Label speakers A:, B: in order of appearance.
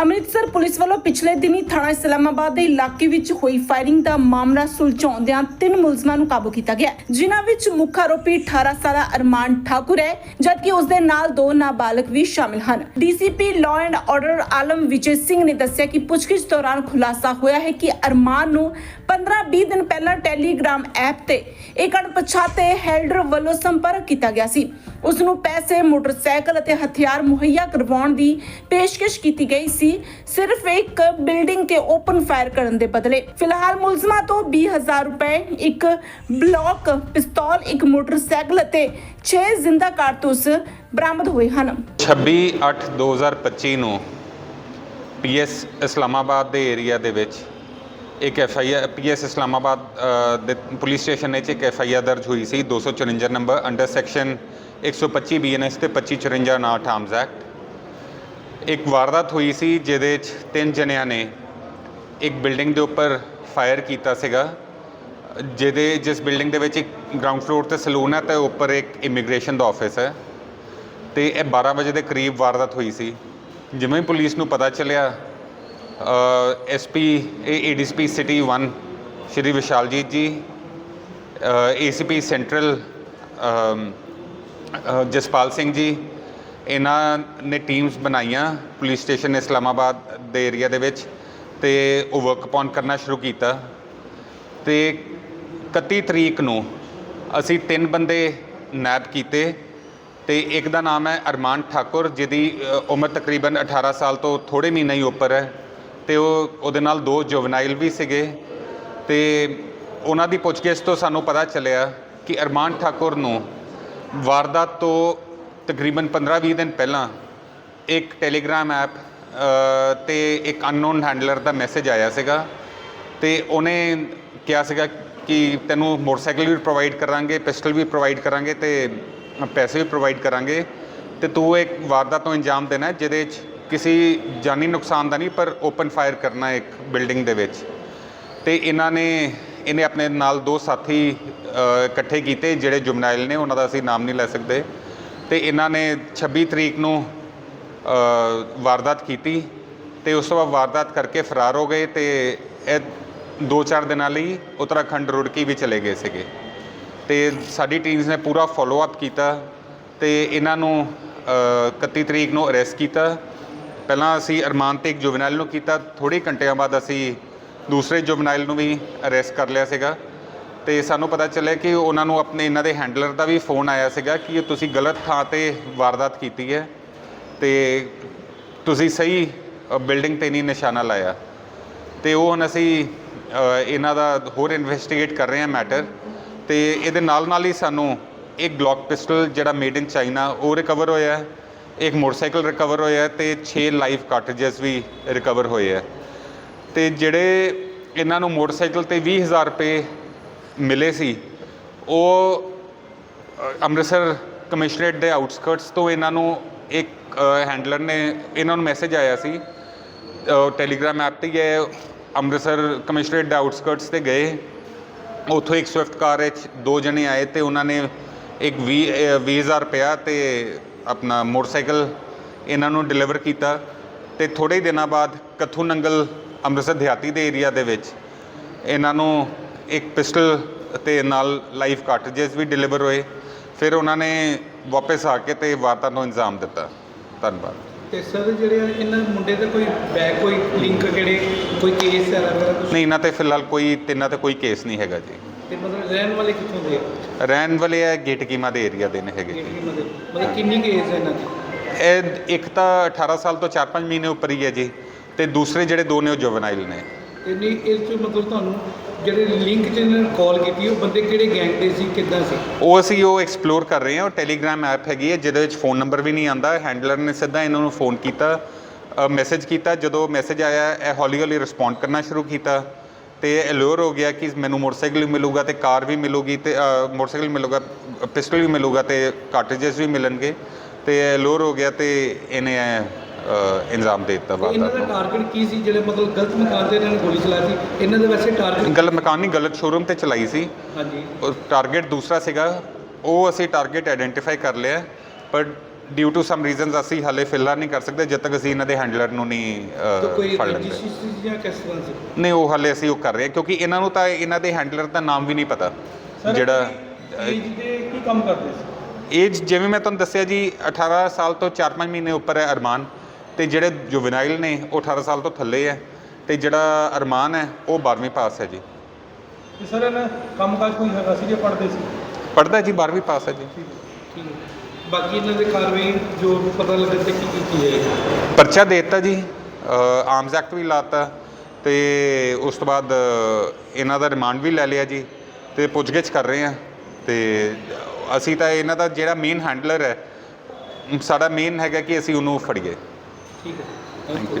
A: Amritsar police ਵੱਲੋਂ ਪਿਛਲੇ ਦਿਨੀ ਥਾਣਾ ਇਸਲਾਮਾਬਾਦ ਦੇ ਇਲਾਕੇ ਵਿੱਚ ਹੋਈ ਫਾਇਰਿੰਗ ਦਾ ਮਾਮਲਾ ਸੁਲਝਾਉਂਦਿਆਂ ਤਿੰਨ ਮੁਲਜ਼ਮਾਂ ਨੂੰ ਕਾਬੂ ਕੀਤਾ ਗਿਆ ਜਿਨ੍ਹਾਂ ਵਿੱਚ ਮੁੱਖ ਆਰੋਪੀ 18 ਸਾਲਾ ਅਰਮਾਨ ਠਾਕੁਰ ਹੈ, ਜਦਕਿ ਉਸ ਦੇ ਨਾਲ ਦੋ ਨਾਬਾਲਗ ਵੀ ਸ਼ਾਮਿਲ ਹਨ। DCP law and order Alam Vijay Singh ਨੇ ਦੱਸਿਆ ਕਿ ਪੁੱਛਗਿੱਛ ਦੌਰਾਨ ਖੁਲਾਸਾ ਹੋਇਆ ਹੈ ਕਿ ਅਰਮਾਨ ਨੂੰ 15-20 ਦਿਨ ਪਹਿਲਾਂ ਟੈਲੀਗ੍ਰਾਮ ਐਪ ਤੇ ਇੱਕ ਅਣਪਛਾਤੇ ਹੈਲਡਰ ਵੱਲੋਂ ਸੰਪਰਕ ਕੀਤਾ ਗਿਆ ਸੀ। ਉਸ ਨੂੰ ਪੈਸੇ, ਮੋਟਰਸਾਈਕਲ ਅਤੇ ਹਥਿਆਰ ਮੁਹੱਈਆ ਕਰਵਾਉਣ ਦੀ ਪੇਸ਼ਕਸ਼ ਕੀਤੀ ਗਈ ਸੀ। ਸਿਰਫ ਇੱਕ ਬਿਲਡਿੰਗ ਤੇ ਓਪਨ ਫਾਇਰ ਕਰਨ ਦੇ ਬਦਲੇ। ਫਿਲਹਾਲ ਮੁਲਜ਼ਮਾਂ ਤੋਂ 20000 ਰੁਪਏ, ਇੱਕ ਬਲੌਕ ਪਿਸਤੌਲ, ਇੱਕ ਮੋਟਰਸਾਈਕਲ ਅਤੇ 6 ਜ਼ਿੰਦਾ ਕਾਰਤੂਸ ਬਰਾਮਦ ਹੋਏ ਹਨ।
B: 26/8/2025 ਨੂੰ ਪੀਐਸ ਇਸਲਾਮਾਬਾਦ ਦੇ ਏਰੀਆ ਦੇ ਵਿੱਚ ਇੱਕ F I R, PS Islamabad ਦੇ ਪੁਲਿਸ ਸਟੇਸ਼ਨ ਵਿੱਚ ਇੱਕ ਐਫ ਆਈ ਆਰ ਦਰਜ ਹੋਈ ਸੀ 254 ਨੰਬਰ ਅੰਡਰ ਸੈਕਸ਼ਨ 125 ਬੀਐਨਐਸ ਤੇ 2554 ਨਾਟ ਆਰਮਸ ਐਕਟ। ਇੱਕ ਵਾਰਦਾਤ ਹੋਈ ਸੀ ਜਿਹਦੇ 'ਚ ਤਿੰਨ ਜਣਿਆਂ ਨੇ ਇੱਕ ਬਿਲਡਿੰਗ ਦੇ ਉੱਪਰ ਫਾਇਰ ਕੀਤਾ ਸੀਗਾ ਜਿਹਦੇ ਜਿਸ ਬਿਲਡਿੰਗ ਦੇ ਵਿੱਚ ਇੱਕ ਗਰਾਊਂਡ ਫਲੋਰ ਤੇ ਸਲੂਨ ਹੈ ਤੇ ਉੱਪਰ ਇੱਕ ਇਮੀਗ੍ਰੇਸ਼ਨ ਦਾ ਆਫਿਸ ਹੈ। ਤੇ ਇਹ 12 ਵਜੇ ਦੇ ਕਰੀਬ ਵਾਰਦਾਤ ਹੋਈ ਸੀ। ਜਿਵੇਂ ਹੀ ਪੁਲਿਸ ਨੂੰ ਪਤਾ ਚੱਲਿਆ SP ADCP city 1 Shri Vishaljit ji ACP central um, ah, Jaspal Singh ji ਇਹਨਾਂ ਨੇ ਟੀਮਸ ਬਣਾਈਆਂ ਪੁਲਿਸ ਸਟੇਸ਼ਨ ਇਸਲਾਮਾਬਾਦ ਦੇ ਏਰੀਆ ਦੇ ਵਿੱਚ ਤੇ ਉਹ ਵਰਕ ਅਪਨ ਕਰਨਾ ਸ਼ੁਰੂ ਕੀਤਾ। ਤੇ 31 ਤਰੀਕ ਨੂੰ ਅਸੀਂ ਤਿੰਨ ਬੰਦੇ ਨੈਪ ਕੀਤੇ ਤੇ ਇੱਕ ਦਾ ਨਾਮ ਹੈ ਅਰਮਾਨ ਠਾਕੁਰ, ਜਿਹਦੀ ਉਮਰ ਤਕਰੀਬਨ 18 ਸਾਲ ਤੋਂ ਥੋੜੇ ਮਹੀਨੇ ਹੀ ਉੱਪਰ ਹੈ ਤੇ ਉਹ ਉਹਦੇ ਨਾਲ ਦੋ ਜੁਵਨਾਈਲ ਵੀ ਸੀਗੇ ਤੇ ਉਹਨਾਂ ਦੀ ਪੁੱਛਗਿੱਛ ਤੋਂ ਸਾਨੂੰ ਪਤਾ ਚੱਲਿਆ ਕਿ ਅਰਮਾਨ ਠਾਕੁਰ ਨੂੰ ਵਾਰਦਾਤ ਤੋਂ ਤਕਰੀਬਨ 15-20 ਦਿਨ ਪਹਿਲਾਂ ਇੱਕ ਟੈਲੀਗ੍ਰਾਮ ਐਪ ਅ, ਤੇ ਇੱਕ ਅਨਨੋਨ ਹੈਂਡਲਰ ਦਾ ਮੈਸੇਜ ਆਇਆ ਸੀਗਾ ਤੇ ਉਹਨੇ ਕਿਹਾ ਸੀਗਾ ਕਿ ਤੈਨੂੰ ਮੋਟਰਸਾਈਕਲ ਵੀ ਪ੍ਰੋਵਾਈਡ ਕਰਾਂਗੇ ਪਿਸਟਲ ਵੀ ਪ੍ਰੋਵਾਈਡ ਕਰਾਂਗੇ ਤੇ ਪੈਸੇ ਵੀ ਪ੍ਰੋਵਾਈਡ ਕਰਾਂਗੇ ਤੇ ਤੂੰ ਇੱਕ ਵਾਰਦਾਤ ਤੋਂ ਅੰਜਾਮ ਦੇਣਾ ਜਿਹਦੇ ਵਿੱਚ ਕਿਸੇ ਜਾਨੀ ਨੁਕਸਾਨ ਦਾ ਨਹੀਂ ਪਰ ਓਪਨ ਫਾਇਰ ਕਰਨਾ ਇੱਕ ਬਿਲਡਿੰਗ ਦੇ ਵਿੱਚ। ਤੇ ਇਹਨਾਂ ਨੇ ਇਹਨੇ ਆਪਣੇ ਨਾਲ ਦੋ ਸਾਥੀ ਇਕੱਠੇ ਕੀਤੇ ਜਿਹੜੇ ਜੁਮਨਾਇਲ ਨੇ ਉਹਨਾਂ ਦਾ ਅਸੀਂ ਨਾਮ ਨਹੀਂ ਲੈ ਸਕਦੇ। ਤੇ ਇਹਨਾਂ ਨੇ 26 ਤਰੀਕ ਨੂੰ ਵਾਰਦਾਤ ਕੀਤੀ ਤੇ ਉਸ ਤੋਂ ਬਾਅਦ ਵਾਰਦਾਤ ਕਰਕੇ ਫਰਾਰ ਹੋ ਗਏ ਤੇ ਇਹ ਦੋ ਚਾਰ ਦਿਨਾਂ ਲਈ ਉੱਤਰਾਖੰਡ ਰੁੜਕੀ ਵੀ ਚਲੇ ਗਏ ਸੀਗੇ। ਤੇ ਸਾਡੀ ਟੀਮਸ ਨੇ ਪੂਰਾ ਫੋਲੋ ਅਪ ਕੀਤਾ ਤੇ ਇਹਨਾਂ ਨੂੰ ਅ, 31 ਤਰੀਕ ਨੂੰ ਅਰੈਸਟ ਕੀਤਾ। ਪਹਿਲਾਂ ਅਸੀਂ ਅਰਮਾਨ ਤੇ ਇੱਕ ਜੁਵਨਾਈਲ ਨੂੰ ਕੀਤਾ ਥੋੜ੍ਹੇ ਘੰਟਿਆਂ ਬਾਅਦ ਅਸੀਂ ਦੂਸਰੇ ਜੁਵਨਾਈਲ ਨੂੰ ਵੀ ਅਰੈਸਟ ਕਰ ਲਿਆ ਸੀਗਾ। ਤੇ ਸਾਨੂੰ ਪਤਾ ਚੱਲਿਆ ਕਿ ਉਹਨਾਂ ਨੂੰ ਆਪਣੇ ਇਹਨਾਂ ਦੇ ਹੈਂਡਲਰ ਦਾ ਵੀ ਫੋਨ ਆਇਆ ਸੀਗਾ ਕਿ ਤੁਸੀਂ ਗਲਤ ਥਾਂ ਤੇ ਵਾਰਦਾਤ ਕੀਤੀ ਹੈ ਤੇ ਤੁਸੀਂ ਸਹੀ ਬਿਲਡਿੰਗ ਤੇ ਨਹੀਂ ਨਿਸ਼ਾਨਾ ਲਾਇਆ। ਤੇ ਉਹ ਹੁਣ ਅਸੀਂ ਇਹਨਾਂ ਦਾ ਹੋਰ ਇਨਵੈਸਟੀਗੇਟ ਕਰ ਰਹੇ ਹਾਂ ਮੈਟਰ ਤੇ ਇਹਦੇ ਨਾਲ ਨਾਲ ਹੀ ਸਾਨੂੰ ਇੱਕ ਗਲੌਕ ਪਿਸਟਲ ਜਿਹੜਾ ਮੇਡ ਇਨ ਚਾਈਨਾ ਉਹ ਰਿਕਵਰ ਹੋਇਆ ਹੈ, ਇੱਕ ਮੋਟਰਸਾਈਕਲ ਰਿਕਵਰ ਹੋਇਆ ਹੈ ਤੇ 6 ਲਾਈਵ ਕਾਰਟ੍ਰਿਜਸ ਵੀ ਰਿਕਵਰ ਹੋਏ ਹੈ। ਤੇ ਜਿਹੜੇ ਇਹਨਾਂ ਨੂੰ ਮੋਟਰਸਾਈਕਲ ਤੇ 20000 ਰੁਪਏ ਮਿਲੇ ਸੀ ਉਹ ਅੰਮ੍ਰਿਤਸਰ ਕਮਿਸ਼ਨਰੇਟ ਦੇ ਆਊਟਸਕਰਟਸ ਤੋਂ ਇਹਨਾਂ ਨੂੰ ਇੱਕ ਹੈਂਡਲਰ ਨੇ ਇਹਨਾਂ ਨੂੰ ਮੈਸੇਜ ਆਇਆ ਸੀ ਟੈਲੀਗ੍ਰਾਮ ਐਪ ਤੇ ਗਏ ਅੰਮ੍ਰਿਤਸਰ ਕਮਿਸ਼ਨਰੇਟ ਦੇ ਆਊਟਸਕਰਟਸ ਤੇ ਗਏ। ਉੱਥੋਂ ਇੱਕ ਸਵਿਫਟ ਕਾਰ ਵਿੱਚ ਦੋ ਜਣੇ ਆਏ ਤੇ ਉਹਨਾਂ ਨੇ ਇੱਕ 20 ਅ, 20000 ਰੁਪਇਆ ਤੇ ਆਪਣਾ ਮੋਟਰਸਾਈਕਲ ਇਹਨਾਂ ਨੂੰ ਡਿਲੀਵਰ ਕੀਤਾ ਤੇ ਥੋੜੇ ਦਿਨਾਂ ਬਾਅਦ ਕੱਥੂ ਨੰਗਲ ਅੰਮ੍ਰਿਤਸਰ ਦਿਹਾਤੀ ਦੇ ਏਰੀਆ ਦੇ ਵਿੱਚ ਇਹਨਾਂ ਨੂੰ ਇੱਕ ਪਿਸਟਲ ਤੇ ਨਾਲ ਲਾਈਫ ਕਾਰਟ੍ਰਿਜਸ ਵੀ ਡਿਲੀਵਰ ਹੋਏ। ਫਿਰ ਉਹਨਾਂ ਨੇ ਵਾਪਸ ਆ ਕੇ ਤੇ ਵਾਰਤਾ ਨੂੰ ਇੰਜ਼ਾਮ ਦਿੱਤਾ। ਧੰਨਵਾਦ।
C: ਤੇ ਸਰ ਜਿਹੜੇ ਆ, ਇਹਨਾਂ ਮੁੰਡੇ ਦੇ ਕੋਈ ਬੈਕ ਕੋਈ ਲਿੰਕ ਕਿਹੜੇ ਕੋਈ ਕੇਸ ਹੈ ਵਗੈਰਾ ਕੁਛ?
B: ਨਹੀਂ ਇਹਨਾਂ ਤੇ ਫਿਲਹਾਲ ਕੋਈ ਤਿੰਨਾਂ ਤੇ ਕੋਈ ਕੇਸ ਨਹੀਂ ਹੈਗਾ ਜੀ।
C: ਤੇ ਮਤਲਬ ਰਹਿਣ ਵਾਲੇ ਕਿੱਥੋਂ ਦੇ ਆ?
B: ਰਹਿਣ ਵਾਲੇ ਆ ਗੇਟ ਕੀਮਾ ਦੇ ਏਰੀਆ ਦੇ ਨੇ ਹੈਗੇ ਜੀ।
C: ਕਿਹੜੀ ਮਤਲਬ ਮਤਲਬ ਕਿੰਨੀ ਕੇਸ ਹੈ ਇਹਨਾਂ ਦੀ?
B: ਇਹ ਇੱਕ ਤਾਂ 18 ਸਾਲ ਤੋਂ 4-5 ਮਹੀਨੇ ਉੱਪਰ ਹੀ ਹੈ ਜੀ। ਤੇ ਦੂਸਰੇ ਜਿਹੜੇ ਦੋ ਨੇ ਉਹ ਜੁਵਨਾਈਲ ਨੇ।
C: ਤੇ ਇਸ ਚ ਮਤਲਬ ਤੁਹਾਨੂੰ ਜਿਹੜੇ ਲਿੰਕ ਚ ਨੇ ਕਾਲ ਕੀਤੀ, ਉਹ ਬੰਦੇ ਕਿਹੜੇ ਗੈਂਗ ਦੇ ਸੀ, ਕਿੱਦਾਂ ਸੀ?
B: ਉਹ ਅਸੀਂ ਉਹ ਐਕਸਪਲੋਰ ਕਰ ਰਹੇ ਹਾਂ, ਉਹ ਟੈਲੀਗ੍ਰਾਮ ਐਪ ਹੈਗੀ ਹੈ, ਜਿਹਦੇ ਵਿੱਚ ਫੋਨ ਨੰਬਰ ਵੀ ਨਹੀਂ ਆਂਦਾ ਹੈਂਡਲਰ ਨੇ ਸਿੱਧਾ ਇਹਨਾਂ ਨੂੰ ਫੋਨ ਕੀਤਾ ਮੈਸੇਜ ਕੀਤਾ, ਜਦੋਂ ਮੈਸੇਜ ਆਇਆ, ਇਹ ਹੌਲੀ ਹੌਲੀ ਰਿਸਪੌਂਡ ਕਰਨਾ ਸ਼ੁਰੂ ਕੀਤਾ, ਤੇ ਅਲੋਰ ਹੋ ਗਿਆ ਕਿ ਮੈਨੂੰ ਮੋਟਰਸਾਈਕਲ ਵੀ ਮਿਲੂਗਾ ਤੇ ਕਾਰ ਵੀ ਮਿਲੂਗੀ ਤੇ ਮੋਟਰਸਾਈਕਲ ਮਿਲੂਗਾ ਪਿਸਟਲ ਵੀ ਮਿਲੂਗਾ ਤੇ ਕਾਰਟ੍ਰਿਜਸ ਵੀ ਮਿਲਣਗੇ, ਤੇ ਅਲੋਰ ਹੋ ਗਿਆ ਤੇ ਇਹਨੇ ਅ, ਇੰਜ਼ਾਮ ਦੇ ਦਿੱਤਾ
C: ਇਹਨਾਂ
B: ਵਾਰਦਾਤ
C: ਦਾ
B: ਨੂੰ
C: ਟਾਰਗੇਟ ਕੀ ਸੀ? ਜਿਹੜੇ ਮਤਲਬ ਗਲਤ ਮਕਾਨ ਤੇ ਇਹਨਾਂ ਨੇ ਗੋਲੀ ਚਲਾਈ ਸੀ ਇਹਨਾਂ ਦੇ ਵੈਸੇ ਟਾਰਗੇਟ
B: ਗਲਤ ਮਕਾਨ ਨਹੀਂ ਗਲਤ ਸ਼ੋਰੂਮ ਤੇ ਚਲਾਈ ਸੀ।
C: ਹਾਂਜੀ।
B: ਉਹ ਟਾਰਗੇਟ ਦੂਸਰਾ ਸੀਗਾ ਉਹ ਅਸੀਂ ਟਾਰਗੇਟ ਆਇਡੈਂਟੀਫਾਈ ਕਰ ਲਿਆ ਪਰ ਡਿਊ ਟੂ ਸਮ ਰੀਜ਼ਨਸ ਅਸੀਂ ਹਾਲੇ ਫਿਲਹਾਲ ਨਹੀਂ ਕਰ ਸਕਦੇ ਜਦ ਤੱਕ ਅਸੀਂ ਇਹਨਾਂ ਦੇ ਹੈਂਡਲਰ ਨੂੰ ਨਹੀਂ ਅ,
C: ਤਾਂ ਕੋਈ
B: ਫੜ ਲੈਂਦੇ।
C: ਰਜਿਸਟਰੀ ਸੀ ਜਾਂ ਕਿਸ ਤਰ੍ਹਾਂ ਸੀ?
B: ਨਹੀਂ ਉਹ ਹਾਲੇ ਅਸੀਂ ਉਹ ਕਰ ਰਹੇ ਹਾਂ ਕਿਉਂਕਿ ਇਹਨਾਂ ਨੂੰ ਤਾਂ ਇਹਨਾਂ ਦੇ ਹੈਂਡਲਰ ਦਾ ਨਾਮ ਵੀ ਨਹੀਂ ਪਤਾ। ਜਿਹੜਾ
C: ਏਜ ਦੇ ਕੀ ਕੰਮ ਕਰਦੇ ਸੀ?
B: ਏਜ ਜਿਵੇਂ ਮੈਂ ਤੁਹਾਨੂੰ ਦੱਸਿਆ ਜੀ 18 ਸਾਲ ਤੋਂ 4-5 ਮਹੀਨੇ ਉੱਪਰ ਹੈ ਅਰਮਾਨ। ਤੇ ਜਿਹੜੇ ਜੁਵਨਾਈਲ ਨੇ ਉਹ 18 ਸਾਲ ਤੋਂ ਥੱਲੇ ਹੈ ਤੇ ਜਿਹੜਾ ਅਰਮਾਨ ਹੈ ਉਹ 12ਵੀਂ ਪਾਸ ਹੈ ਜੀ।
C: ਤੇ ਸਰ ਇਹਨਾਂ ਕੰਮਕਾਜ ਕੋਈ ਹੈਗਾ ਸੀ ਜੇ ਪੜ੍ਹਦੇ ਸੀ?
B: ਪੜ੍ਹਦਾ ਜੀ 12ਵੀਂ ਪਾਸ ਹੈ ਜੀ।
C: ਠੀਕ ਹੈ ਬਾਕੀ ਇਹਨਾਂ ਦੇ ਕਾਰਵਾਈ ਜੋ ਪਤਾ ਲੱਗੇ ਤੇ ਕੀ ਕੀਤੀ ਹੈ
B: ਪਰਚਾ ਦੇ ਦਿੱਤਾ ਜੀ ਆਰਮਸ ਐਕਟ ਵੀ ਲਾਤਾ ਤੇ ਉਸ ਤੋਂ ਬਾਅਦ ਅ, ਇਹਨਾਂ ਦਾ ਰਿਮਾਂਡ ਵੀ ਲੈ ਲਿਆ ਜੀ ਤੇ ਪੁੱਛਗਿੱਛ ਕਰ ਰਹੇ ਹਾਂ ਤੇ ਅਸੀਂ ਤਾਂ ਇਹਨਾਂ ਦਾ ਜਿਹੜਾ ਮੇਨ ਹੈਂਡਲਰ ਹੈ ਸਾਡਾ ਮੇਨ ਹੈਗਾ ਕਿ ਅਸੀਂ ਉਹਨੂੰ ਫੜੀਏ।
C: ਠੀਕ ਹੈ
B: ਥੈਂਕ ਯੂ